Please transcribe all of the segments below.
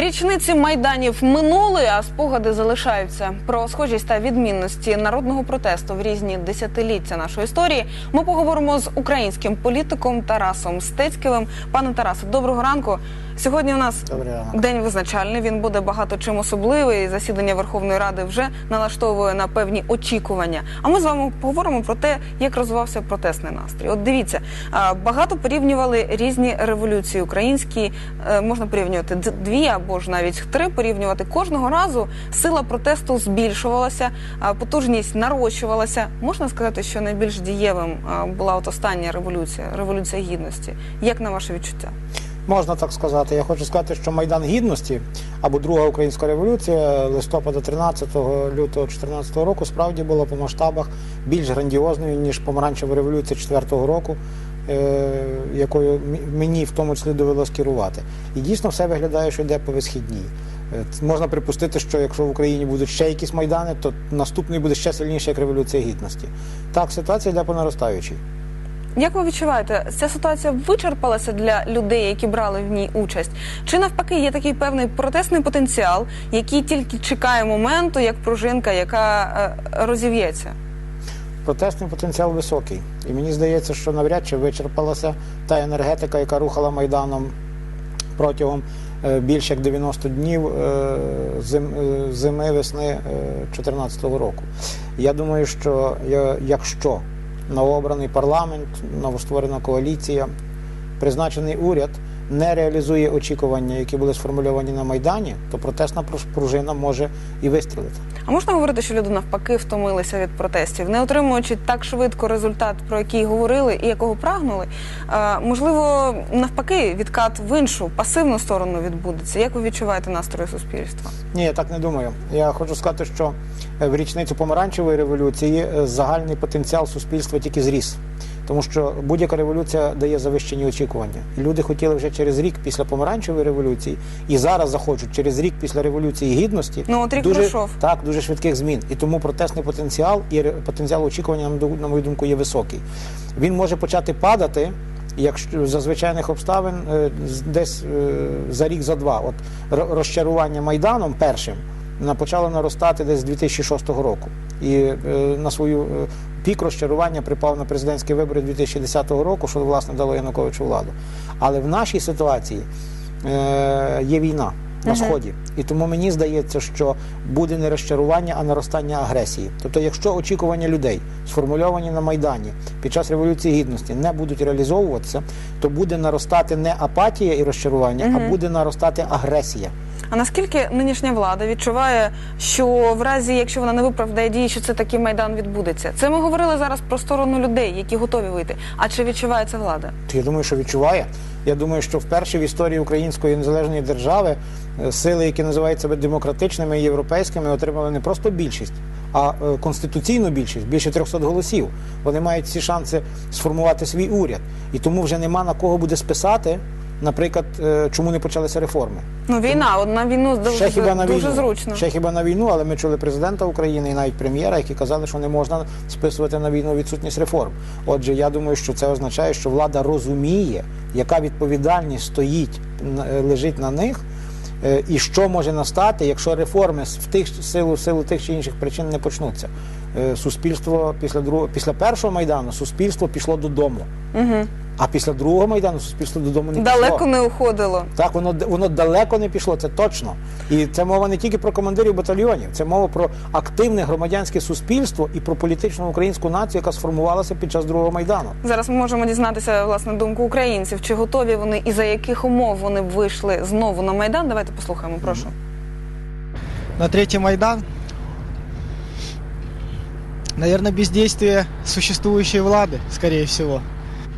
Річниці майданів минули, а спогади залишаються. Про схожість та відмінності народного протесту в різні десятиліття нашої історії. Ми поговоримо з українським політиком Тарасом Стецьківим. Пане Тарасе, доброго ранку. Сьогодні у нас день визначальний. Він буде багато чим особливий. Засідання Верховної Ради вже налаштовує на певні очікування. А ми з вами поговоримо про те, як розвивався протестний настрій. От дивіться, багато порівнювали різні революції українські. Е, Можна порівнювати дві або ж навіть три порівнювати. Кожного разу сила протесту збільшувалася, потужність нарощувалася. Можна сказати, що найбільш дієвим була от остання революція, революція гідності. Як на ваше відчуття? Можна так сказати. Я хочу сказати, що Майдан Гідності або Друга українська революція листопада 13 лютого 14 року справді була по масштабах більш грандіозною, ніж помаранчева революція 4 року, якою мені в тому числі довелось керувати. І дійсно все виглядає, що йде по висхідній. Е, Можна припустити, що якщо в Україні будуть ще якісь майдани, то наступний буде ще сильніший, як революція гідності. Так, ситуація йде по наростаючій. Як ви відчуваєте, ця ситуація вичерпалася для людей, які брали в ній участь? Чи навпаки є такий певний протестний потенціал, який тільки чекає моменту, як пружинка, яка е, розів'ється? Протестний потенціал високий. І мені здається, що навряд чи вичерпалася та енергетика, яка рухала Майданом протягом е, більш як 90 днів е, е, зими весни 2014 року. Я думаю, що якщо новообраний парламент, новостворена коаліція, призначений уряд не реалізує очікування, які були сформульовані на Майдані, то протестна пружина може і вистрілити. А можна говорити, що люди навпаки втомилися від протестів, не отримуючи так швидко результат, про який говорили і якого прагнули? Можливо, навпаки, відкат в іншу пасивну сторону відбудеться. Як ви відчуваєте настрої суспільства? Ні, я так не думаю. Я хочу сказати, що е, в річницю помаранчевої революції е, загальний потенціал суспільства тільки зріс. Тому що будь-яка революція дає завищені очікування. Люди хотіли вже через рік після помаранчевої революції, і зараз захочуть через рік після революції гідності Ну, от рік дуже, пройшов. так, дуже швидких змін. І тому протестний потенціал і потенціал очікування, на мою думку, є високий. Він може почати падати. Якщо за звичайних обставин е, десь е, за рік за два, от розчарування майданом першим почало наростати десь з 2006 року, і е, на свою пік розчарування припав на президентські вибори 2010 року, що власне дало Януковичу владу. Але в нашій ситуації е, є війна на сході, і тому мені здається, що буде не розчарування, а наростання агресії. Тобто, якщо очікування людей, сформульовані на майдані під час революції гідності, не будуть реалізовуватися, то буде наростати не апатія і розчарування, а буде наростати агресія. А наскільки нинішня влада відчуває, що в разі, якщо вона не виправдає дії, що це такий майдан відбудеться? Це ми говорили зараз про сторону людей, які готові вийти. А чи відчуває це влада? Я думаю, що відчуває. Я думаю, що вперше в історії української незалежної держави е, сили, які називають себе демократичними і європейськими, отримали не просто більшість, а е, конституційну більшість, більше 300 голосів. Вони мають всі шанси сформувати свій уряд. І тому вже нема на кого буде списати, наприклад, е, чому не почалися реформи. Ну війна, от на війну Ще хіба на дуже війну. зручно. Ще хіба на війну, але ми чули президента України і навіть прем'єра, які казали, що не можна списувати на війну відсутність реформ. Отже, я думаю, що це означає, що влада розуміє, яка відповідальність стоїть е, лежить на них. е, І що може настати, якщо реформи в тих силу в силу тих чи інших причин не почнуться? Е, Суспільство після другого після першого майдану суспільство пішло додому. Угу. А після другого майдану суспільство додому не Далеко пішло. не уходило. Так, воно воно далеко не пішло, це точно. І це мова не тільки про командирів батальйонів, це мова про активне громадянське суспільство і про політичну українську націю, яка сформувалася під час другого майдану. Зараз ми можемо дізнатися власне думку українців, чи готові вони і за яких умов вони вийшли знову на майдан. Давайте послухаємо. Прошу. на третий Майдан. Наверное, бездействие существующей влады, скорее всего.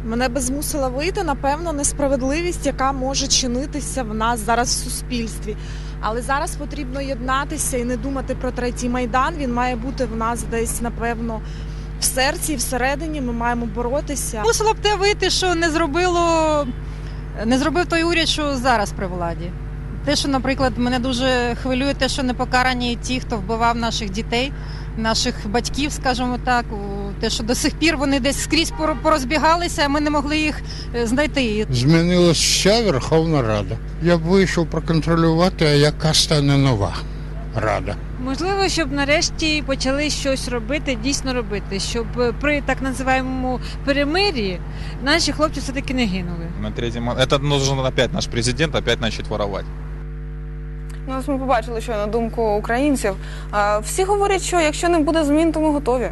Мене би змусила вийти, напевно, несправедливість, яка може чинитися в нас зараз в суспільстві. Але зараз потрібно єднатися і не думати про третій майдан. Він має бути в нас десь, напевно, в серці і всередині. Ми маємо боротися. Мусило б те вийти, що не зробило, не зробив той уряд, що зараз при владі. Те, що, наприклад, мене дуже хвилює, те, що не покарані ті, хто вбивав наших дітей, наших батьків, скажімо так, у- те, що до сих пір вони десь скрізь поро- порозбігалися, а ми не могли їх е, знайти. Змінилась вся Верховна Рада. Я б вийшов проконтролювати, а яка стане нова рада. Можливо, щоб нарешті почали щось робити, дійсно робити, щоб е, при так називаємому перемир'ї наші хлопці все-таки не гинули. На третьем... Это должен опять наш президент опять начать воровать. Ну, ось ми побачили, що на думку українців всі говорять, що якщо не буде змін, то ми готові.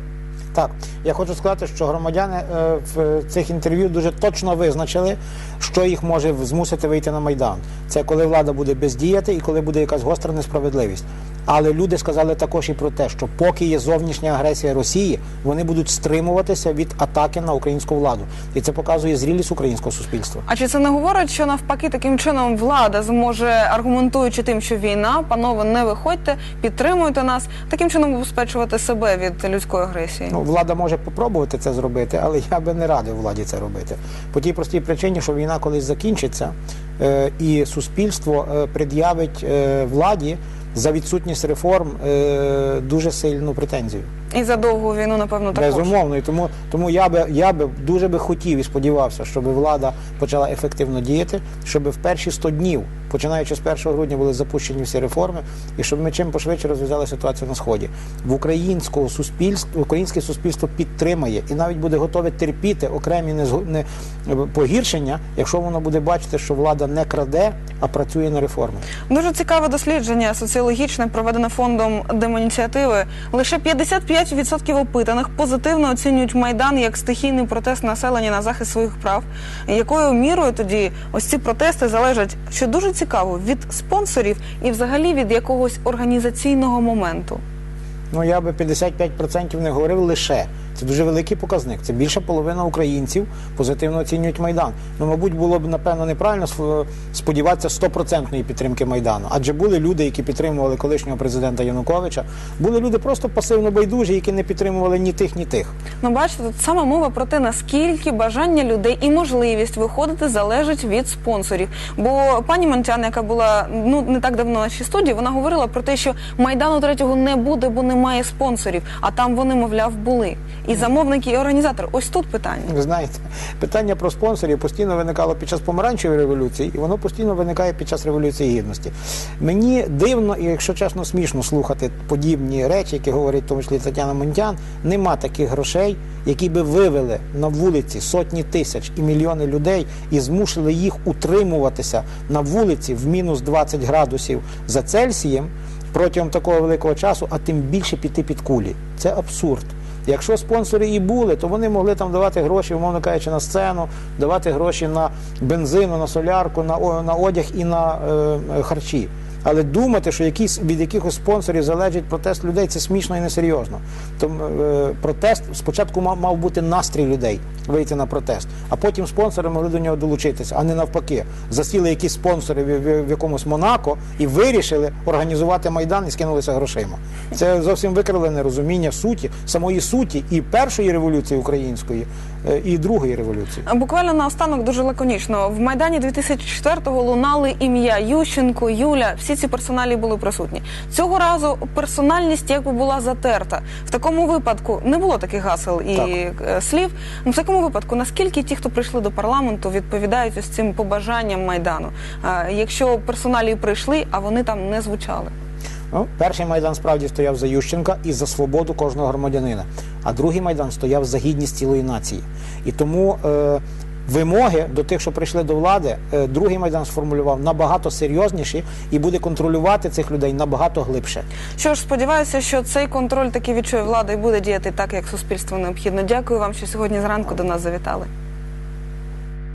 Так, я хочу сказати, що громадяни е, в цих інтерв'ю дуже точно визначили, що їх може змусити вийти на майдан. Це коли влада буде бездіяти і коли буде якась гостра несправедливість. Але люди сказали також і про те, що поки є зовнішня агресія Росії, вони будуть стримуватися від атаки на українську владу, і це показує зрілість українського суспільства. А чи це не говорить, що навпаки таким чином влада зможе, аргументуючи тим, що війна, панове, не виходьте, підтримуйте нас, таким чином убезпечувати себе від людської агресії? Ну, влада може попробувати це зробити, але я би не радив владі це робити. По тій простій причині, що війна колись закінчиться, е, і суспільство е, пред'явить е, владі за відсутність реформ дуже сильну претензію. І за довгу війну, напевно, також. Безумовно, і тому, тому я би я би дуже би хотів і сподівався, щоб влада почала ефективно діяти, щоб в перші 100 днів, починаючи з 1 грудня, були запущені всі реформи, і щоб ми чим пошвидше розв'язали ситуацію на сході. В українського суспільство, українське суспільство підтримає і навіть буде готове терпіти окремі не, погіршення, якщо воно буде бачити, що влада не краде, а працює на реформи. Дуже цікаве дослідження соціологічне, проведене фондом Демоніціативи. Лише 55% опитаних позитивно оцінюють майдан як стихійний протест населення на захист своїх прав. Якою мірою тоді ось ці протести залежать, що дуже цікаво, від спонсорів і взагалі від якогось організаційного моменту. Ну я би 55% не говорив лише. Це дуже великий показник. Це більше половина українців позитивно оцінюють майдан. Ну, мабуть, було б напевно неправильно сподіватися стопроцентної підтримки майдану. Адже були люди, які підтримували колишнього президента Януковича. Були люди просто пасивно байдужі, які не підтримували ні тих, ні тих. Ну, бачите, тут саме мова про те, наскільки бажання людей і можливість виходити залежить від спонсорів. Бо пані Монтян, яка була ну не так давно в нашій студії, вона говорила про те, що майдану третього не буде, бо немає спонсорів. А там вони, мовляв, були. І замовники, і організатори. Ось тут питання. Ви знаєте, питання про спонсорів постійно виникало під час помаранчевої революції, і воно постійно виникає під час революції гідності. Мені дивно і, якщо чесно, смішно слухати подібні речі, які говорить в тому числі Тетяна Монтян. Нема таких грошей, які би вивели на вулиці сотні тисяч і мільйони людей і змусили їх утримуватися на вулиці в мінус 20 градусів за Цельсієм протягом такого великого часу, а тим більше піти під кулі. Це абсурд. Якщо спонсори і були, то вони могли там давати гроші, умовно кажучи, на сцену, давати гроші на бензину, на солярку, на, на одяг і на е, е, харчі. Але думати, що якісь від якихось спонсорів залежить протест людей, це смішно і несерйозно. Тому е, протест спочатку мав, мав бути настрій людей вийти на протест, а потім спонсори могли до нього долучитися, а не навпаки. Засіли якісь спонсори в, в, в якомусь Монако і вирішили організувати майдан і скинулися грошима. Це зовсім викривлене розуміння суті, самої суті і першої революції української, е, і другої революції. Буквально наостанок дуже лаконічно. В Майдані 2004-го лунали ім'я Ющенко, Юля. Всі ці персоналі були присутні. Цього разу персональність якби була затерта. В такому випадку не було таких гасел і Так. е, слів. Ну, в такому випадку, наскільки ті, хто прийшли до парламенту, відповідають ось цим побажанням майдану? Якщо персоналі прийшли, а вони там не звучали. Ну, перший майдан справді стояв за Ющенка і за свободу кожного громадянина. А другий майдан стояв за гідність цілої нації. І тому е, вимоги до тих, що прийшли до влади, е, другий майдан сформулював набагато серйозніші і буде контролювати цих людей набагато глибше. Що ж, сподіваюся, що цей контроль таки відчує влада і буде діяти так, як суспільство необхідно. Дякую вам, що сьогодні зранку до нас завітали.